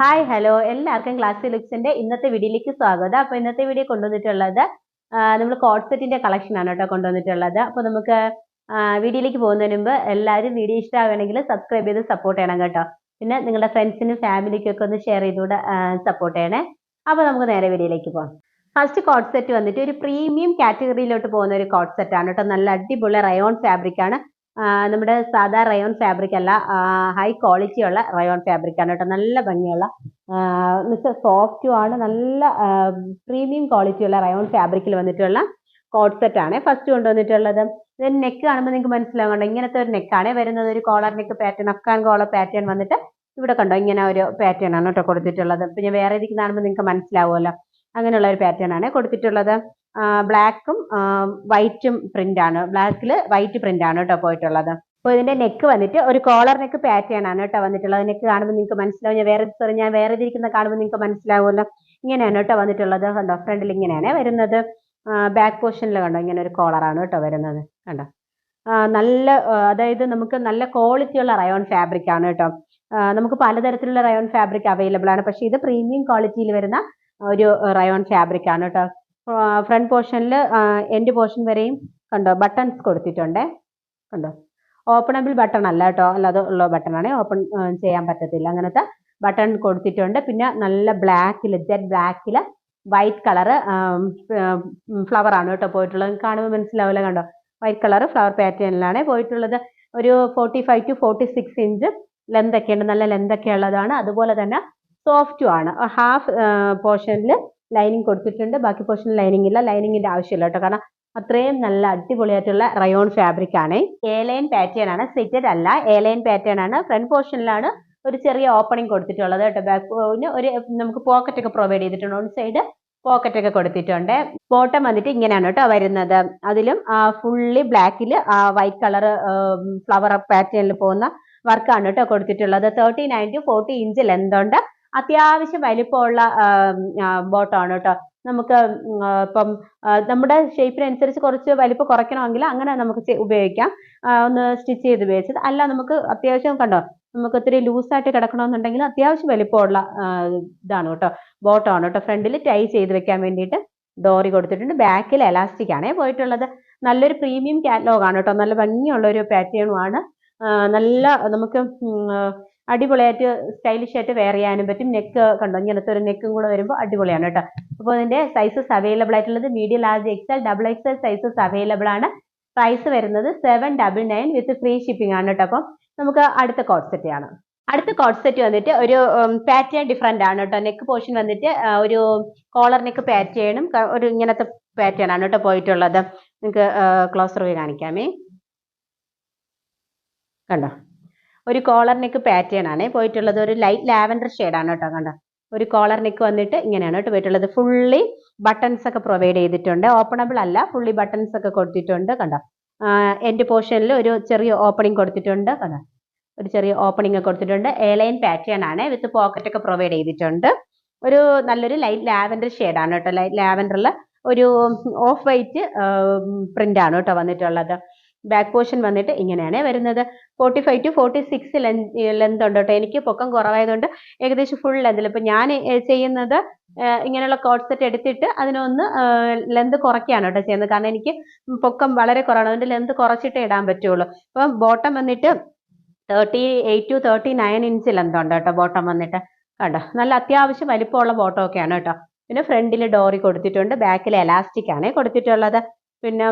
Hi hello എല്ലാവർക്കും class ലുക്സിന്റെ ഇന്നത്തെ വീഡിയോയിലേക്ക് സ്വാഗതം. അപ്പൊ ഇന്നത്തെ വീഡിയോ കൊണ്ടുവന്നിട്ടുള്ളത് നമ്മൾ കോഡ്സെറ്റിന്റെ കളക്ഷൻ ആണ് കേട്ടോ കൊണ്ടുവന്നിട്ടുള്ളത്. അപ്പൊ നമുക്ക് വീഡിയോയിലേക്ക് പോകുന്നതിന് മുമ്പ് എല്ലാവരും വീഡിയോ ഇഷ്ടമാവുകയാണെങ്കിൽ സബ്സ്ക്രൈബ് ചെയ്ത് സപ്പോർട്ട് ചെയ്യണം കേട്ടോ. പിന്നെ നിങ്ങളുടെ ഫ്രണ്ട്സിനും ഫാമിലിക്കും ഒക്കെ ഒന്ന് ഷെയർ ചെയ്തുകൂടെ സപ്പോർട്ട് ചെയ്യണേ. അപ്പൊ നമുക്ക് നേരെ വീഡിയോയിലേക്ക് പോകാം. ഫസ്റ്റ് കോഡ്സെറ്റ് വന്നിട്ട് ഒരു പ്രീമിയം കാറ്റഗറിയിലോട്ട് പോകുന്ന ഒരു കോട്ട് സെറ്റാണ് കേട്ടോ. നല്ല അടിപൊളി റയോൺ ഫാബ്രിക് ആണ്. നമ്മുടെ സാധാ റയോൺ ഫാബ്രിക് അല്ല ഹൈ ക്വാളിറ്റി ഉള്ള റയോൺ ഫാബ്രിക് ആണ് കേട്ടോ. നല്ല ഭംഗിയുള്ള മിസ് സോഫ്റ്റും ആണ്. നല്ല പ്രീമിയം ക്വാളിറ്റി ഉള്ള റയോൺ ഫാബ്രിക്കിൽ വന്നിട്ടുള്ള കോഡ് സെറ്റ് ആണ് ഫസ്റ്റ് കൊണ്ടുവന്നിട്ടുള്ളത്. ഇത് നെക്ക് കാണുമ്പോൾ നിങ്ങൾക്ക് മനസ്സിലാവുന്നുണ്ടോ ഇങ്ങനത്തെ ഒരു നെക്കാണ് വരുന്നത്. ഒരു collar neck pattern Afghan collar pattern വന്നിട്ട് ഇവിടെ കണ്ടോ? ഇങ്ങനെ ഒരു പാറ്റേൺ ആണ് കേട്ടോ കൊടുത്തിട്ടുള്ളത്. പിന്നെ വേറെ ഇതിക്ക് കാണുമ്പോൾ നിങ്ങൾക്ക് മനസ്സിലാവുമല്ലോ. അങ്ങനെയുള്ള ഒരു പാറ്റേൺ ആണ് കൊടുത്തിട്ടുള്ളത്. ബ്ലാക്കും വൈറ്റും പ്രിന്റ് ആണ്. ബ്ലാക്കിൽ വൈറ്റ് പ്രിന്റ് ആണ് കേട്ടോ പോയിട്ടുള്ളത്. അപ്പോൾ ഇതിന്റെ നെക്ക് വന്നിട്ട് ഒരു കോളർ നെക്ക് പാറ്റേൺ ആണ് കേട്ടോ വന്നിട്ടുള്ളത്. നെക്ക് കാണുമ്പോൾ നിങ്ങൾക്ക് മനസ്സിലാവും. ഞാൻ വേറെ സോറി ഞാൻ വേറെ ഇരിക്കുന്ന കാണുമ്പോൾ നിങ്ങൾക്ക് മനസ്സിലാവുമല്ലോ. ഇങ്ങനെയാണ് കേട്ടോ വന്നിട്ടുള്ളത് കണ്ടോ? ഫ്രണ്ടിൽ ഇങ്ങനെയാണ് വരുന്നത്. ബാക്ക് പോർഷനിൽ കണ്ടോ? ഇങ്ങനെ ഒരു കോളറാണ് കേട്ടോ വരുന്നത് കണ്ടോ? നല്ല അതായത് നമുക്ക് നല്ല ക്വാളിറ്റി ഉള്ള റയോൺ ഫാബ്രിക് ആണ് കേട്ടോ നമുക്ക് പലതരത്തിലുള്ള റയോൺ ഫാബ്രിക് അവൈലബിൾ ആണ്. പക്ഷേ ഇത് പ്രീമിയം ക്വാളിറ്റിയിൽ വരുന്ന ഒരു റയോൺ ഫാബ്രിക് ആണ് കേട്ടോ ഫ്രണ്ട് പോർഷനിൽ എൻഡ് പോർഷൻ വരെയും കണ്ടോ ബട്ടൺസ് കൊടുത്തിട്ടുണ്ട്. കണ്ടോ? ഓപ്പണബിൾ ബട്ടൺ അല്ല കേട്ടോ അല്ലാതെ ഉള്ള ബട്ടൺ ആണ് ഓപ്പൺ ചെയ്യാൻ പറ്റത്തില്ല. അങ്ങനത്തെ ബട്ടൺ കൊടുത്തിട്ടുണ്ട്. പിന്നെ നല്ല ബ്ലാക്കിൽ ജെറ്റ് ബ്ലാക്കിൽ വൈറ്റ് കളറ് ഫ്ലവർ ആണ് കേട്ടോ പോയിട്ടുള്ളത്. കാണുമ്പോൾ മനസ്സിലാവില്ല കണ്ടോ? വൈറ്റ് കളർ ഫ്ലവർ പാറ്റേണിലാണ് പോയിട്ടുള്ളത്. ഒരു forty five to forty six inch ലെന്തൊക്കെയുണ്ട് നല്ല ലെന്തൊക്കെ ഉള്ളതാണ് അതുപോലെ തന്നെ സോഫ്റ്റും ആണ്. ഹാഫ് പോർഷനിൽ ലൈനിങ് കൊടുത്തിട്ടുണ്ട്. ബാക്കി പോർഷനിൽ ലൈനിങ് ഇല്ല. ലൈനിങ്ങിന്റെ ആവശ്യമില്ല കേട്ടോ. കാരണം അത്രയും നല്ല അടിപൊളിയായിട്ടുള്ള റയോൺ ഫാബ്രിക് ആണ്. എ ലൈൻ പാറ്റേൺ ആണ്. സ്ലിറ്റഡ് അല്ല. എ ലൈൻ പാറ്റേൺ ആണ്. ഫ്രണ്ട് പോർഷനിലാണ് ഒരു ചെറിയ ഓപ്പണിംഗ് കൊടുത്തിട്ടുള്ളത് കേട്ടോ. ബാക്ക് ഒരു നമുക്ക് പോക്കറ്റ് ഒക്കെ പ്രൊവൈഡ് ചെയ്തിട്ടുണ്ട്. ഓൺ സൈഡ് പോക്കറ്റ് ഒക്കെ കൊടുത്തിട്ടുണ്ട്. ബോട്ടം വന്നിട്ട് ഇങ്ങനെയാണ് കേട്ടോ വരുന്നത്. അതിലും ഫുള്ളി ബ്ലാക്കിൽ വൈറ്റ് കളർ ഫ്ലവർ പാറ്റേണിൽ പോകുന്ന വർക്കാണ് കേട്ടോ കൊടുത്തിട്ടുള്ളത്. Thirty nine to forty inch length ഉണ്ട്. അത്യാവശ്യം വലിപ്പമുള്ള ബോട്ടാണ് കേട്ടോ. നമുക്ക് ഇപ്പം നമ്മുടെ ഷേപ്പിനനുസരിച്ച് കുറച്ച് വലിപ്പം കുറയ്ക്കണമെങ്കിൽ അങ്ങനെ നമുക്ക് ഉപയോഗിക്കാം. ഒന്ന് സ്റ്റിച്ച് ചെയ്ത് ഉപയോഗിച്ചത്. അല്ല നമുക്ക് അത്യാവശ്യം കണ്ടോ നമുക്ക് ഒത്തിരി ലൂസായിട്ട് കിടക്കണമെന്നുണ്ടെങ്കിൽ അത്യാവശ്യം വലിപ്പമുള്ള ഇതാണ് കേട്ടോ ബോട്ടമാണ് കേട്ടോ. ഫ്രണ്ടിൽ ടൈ ചെയ്ത് വെക്കാൻ വേണ്ടിയിട്ട് ഡോറി കൊടുത്തിട്ടുണ്ട്. ബാക്കിൽ എലാസ്റ്റിക് ആണേ പോയിട്ടുള്ളത്. നല്ലൊരു പ്രീമിയം കാറ്റലോഗാണ് കേട്ടോ. നല്ല ഭംഗിയുള്ള ഒരു പാറ്റേണുമാണ് നല്ല നമുക്ക് അടിപൊളിയായിട്ട് സ്റ്റൈലിഷ് ആയിട്ട് വെയർ ചെയ്യാനും പറ്റും. നെക്ക് കണ്ടോ? ഇങ്ങനത്തെ ഒരു നെക്കും കൂടെ വരുമ്പോൾ അടിപൊളിയാണ് കേട്ടോ. അപ്പോൾ ഇതിന്റെ സൈസസ് അവൈലബിൾ ആയിട്ടുള്ളത് medium large XL double XL sizes available ആണ്. പ്രൈസ് വരുന്നത് seven double nine with free shipping ആണ് കേട്ടോ. അപ്പം നമുക്ക് അടുത്ത കോഡ് സെറ്റ് ആണ് അടുത്ത കോഡ് സെറ്റ് വന്നിട്ട് ഒരു പാറ്റേൺ ഡിഫറെന്റ് ആണ് കേട്ടോ. നെക്ക് പോർഷൻ വന്നിട്ട് ഒരു കോളർ നെക്ക് പാറ്റേണും ഒരു ഇങ്ങനത്തെ പാറ്റേൺ ആണ് കേട്ടോ പോയിട്ടുള്ളത്. നിങ്ങൾക്ക് ക്ലോസർ പോയി കാണിക്കാമേ. കണ്ടോ? ഒരു കോളർ നെക്ക് പാറ്റേൺ ആണ്. പോയിട്ടുള്ളത് ഒരു ലൈറ്റ് ലാവൻഡർ ആണ് കേട്ടോ കണ്ടോ? ഒരു കോളർ നെക്ക് വന്നിട്ട് ഇങ്ങനെയാണ് കേട്ടോ പോയിട്ടുള്ളത്. ഫുള്ളി ബട്ടൺസ് ഒക്കെ പ്രൊവൈഡ് ചെയ്തിട്ടുണ്ട്. ഓപ്പണബിൾ അല്ല ഫുള്ളി ബട്ടൺസ് ഒക്കെ കൊടുത്തിട്ടുണ്ട് കണ്ടോ? എൻഡ് പോർഷനിൽ ഒരു ചെറിയ ഓപ്പണിംഗ് കൊടുത്തിട്ടുണ്ട് കണ്ടോ? ഒരു ചെറിയ ഓപ്പണിംഗ് ഒക്കെ കൊടുത്തിട്ടുണ്ട്. എ ലൈൻ പാറ്റേൺ ആണ് വിത്ത് പോക്കറ്റ് ഒക്കെ പ്രൊവൈഡ് ചെയ്തിട്ടുണ്ട്. ഒരു നല്ലൊരു ലൈറ്റ് ലാവൻഡർ ആണ് കേട്ടോ. ലൈറ്റ് ലാവൻഡറിൽ ഒരു ഓഫ് വൈറ്റ് പ്രിന്റ് ആണ് കേട്ടോ വന്നിട്ടുള്ളത്. ബാക്ക് പോർഷൻ വന്നിട്ട് ഇങ്ങനെയാണ് വരുന്നത്. Forty five to forty six length ഉണ്ട് കേട്ടോ. എനിക്ക് പൊക്കം കുറവായതുകൊണ്ട് ഏകദേശം ഫുൾ ലെന്തിൽ ഇപ്പം ഞാൻ ചെയ്യുന്നത് ഇങ്ങനെയുള്ള കോഡ് സെറ്റ് എടുത്തിട്ട് അതിനൊന്ന് ലെന്ത് കുറയ്ക്കുകയാണ് കേട്ടോ ചെയ്യുന്നത്. കാരണം എനിക്ക് പൊക്കം വളരെ കുറവാണ്. അതുകൊണ്ട് ലെന്ത് കുറച്ചിട്ടേ ഇടാൻ പറ്റുള്ളൂ. അപ്പം ബോട്ടം വന്നിട്ട് thirty eight to thirty nine inch length ഉണ്ട് കേട്ടോ ബോട്ടം വന്നിട്ട്. കണ്ടോ? നല്ല അത്യാവശ്യം വലിപ്പമുള്ള ബോട്ടം ഒക്കെയാണ് കേട്ടോ. പിന്നെ ഫ്രണ്ടിൽ ഡോറി കൊടുത്തിട്ടുണ്ട്. ബാക്കിൽ എലാസ്റ്റിക് ആണ് കൊടുത്തിട്ടുള്ളത്. പിന്നെ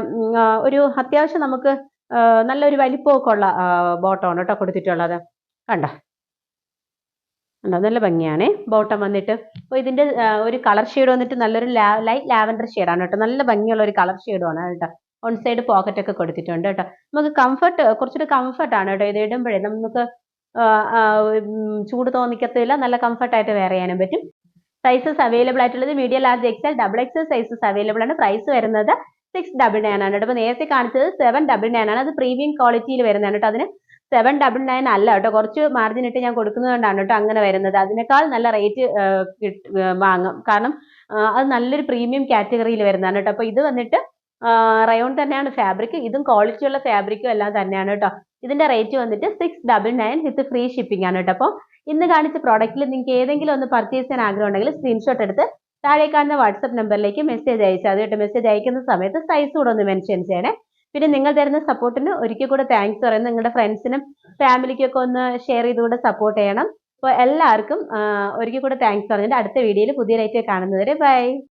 ഒരു അത്യാവശ്യം നമുക്ക് നല്ലൊരു വലിപ്പമൊക്കെ ഉള്ള ബോട്ടമാണ് കേട്ടോ കൊടുത്തിട്ടുള്ളത്. കണ്ടോ? നല്ല ഭംഗിയാണേ. ബോട്ടം വന്നിട്ട്. അപ്പോൾ ഇതിന്റെ ഒരു കളർ ഷെയ്ഡ് വന്നിട്ട് നല്ലൊരു ലൈറ്റ് ലാവൻഡർ ഷെയ്ഡാണ് കേട്ടോ. നല്ല ഭംഗിയുള്ള ഒരു കളർ ഷെയ്ഡുമാണ് കേട്ടോ. ഓൺ സൈഡ് പോക്കറ്റ് ഒക്കെ കൊടുത്തിട്ടുണ്ട് കേട്ടോ. നമുക്ക് കംഫർട്ട് കുറച്ചൊരു കംഫർട്ടാണ് കേട്ടോ ഇത് ഇടുമ്പോഴേ. നമുക്ക് ചൂട് തോന്നിക്കത്തില്ല. നല്ല കംഫർട്ടായിട്ട് വെയർ ചെയ്യാനും പറ്റും. സൈസസ് അവൈലബിൾ ആയിട്ടുള്ളത് medium large XL double XL sizes available ആണ്. പ്രൈസ് വരുന്നത് സിക്സ് ഡബിൾ നയൻ ആണ് കേട്ടോ. അപ്പോൾ നേരത്തെ കാണിച്ചത് സെവൻ ഡബിൾ നയൻ ആണ്. അത് പ്രീമിയം ക്വാളിറ്റിയിൽ വരുന്നതാണ് കേട്ടോ. അതിന് സെവൻ ഡബിൾ നയൻ അല്ല കേട്ടോ. കുറച്ച് മാർജിൻ ഇട്ട് ഞാൻ കൊടുക്കുന്നതുകൊണ്ടാണ് കേട്ടോ അങ്ങനെ വരുന്നത്. അതിനേക്കാൾ നല്ല റേറ്റ് വാങ്ങും. കാരണം അത് നല്ലൊരു പ്രീമിയം കാറ്റഗറിയിൽ വരുന്നതാണ് കേട്ടോ. അപ്പോൾ ഇത് വന്നിട്ട് റയോൺ തന്നെയാണ് ഫാബ്രിക് ഇതും ക്വാളിറ്റി ഉള്ള ഫാബ്രിക്കും എല്ലാം തന്നെയാണ് കേട്ടോ. ഇതിന്റെ റേറ്റ് വന്നിട്ട് six double nine with free shipping ആണ് കേട്ടോ. അപ്പോൾ ഇന്ന് കാണിച്ച പ്രോഡക്റ്റിൽ നിങ്ങൾക്ക് ഏതെങ്കിലും ഒന്ന് പർച്ചേസ് ചെയ്യാൻ ആഗ്രഹം ഉണ്ടെങ്കിൽ സ്ക്രീൻഷോട്ട് എടുത്ത് താഴെ കാണുന്ന വാട്സപ്പ് നമ്പറിലേക്ക് മെസ്സേജ് അയച്ചാൽ മതി കേട്ടോ മെസ്സേജ് അയക്കുന്ന സമയത്ത് സൈസ് കൂടെ ഒന്ന് മെൻഷൻ ചെയ്യണേ. പിന്നെ നിങ്ങൾ തരുന്ന സപ്പോർട്ടിന് ഒരിക്കൽ കൂടെ താങ്ക്സ് പറയുന്നത് നിങ്ങളുടെ ഫ്രണ്ട്സിനും ഫാമിലിക്കും ഒക്കെ ഒന്ന് ഷെയർ ചെയ്തുകൂടെ സപ്പോർട്ട് ചെയ്യണം. അപ്പോൾ എല്ലാവർക്കും ഒരിക്കൽ കൂടെ താങ്ക്സ് പറഞ്ഞിട്ട് അടുത്ത വീഡിയോയിൽ പുതിയ ലൈറ്റ് കാണുന്നവരെ ബൈ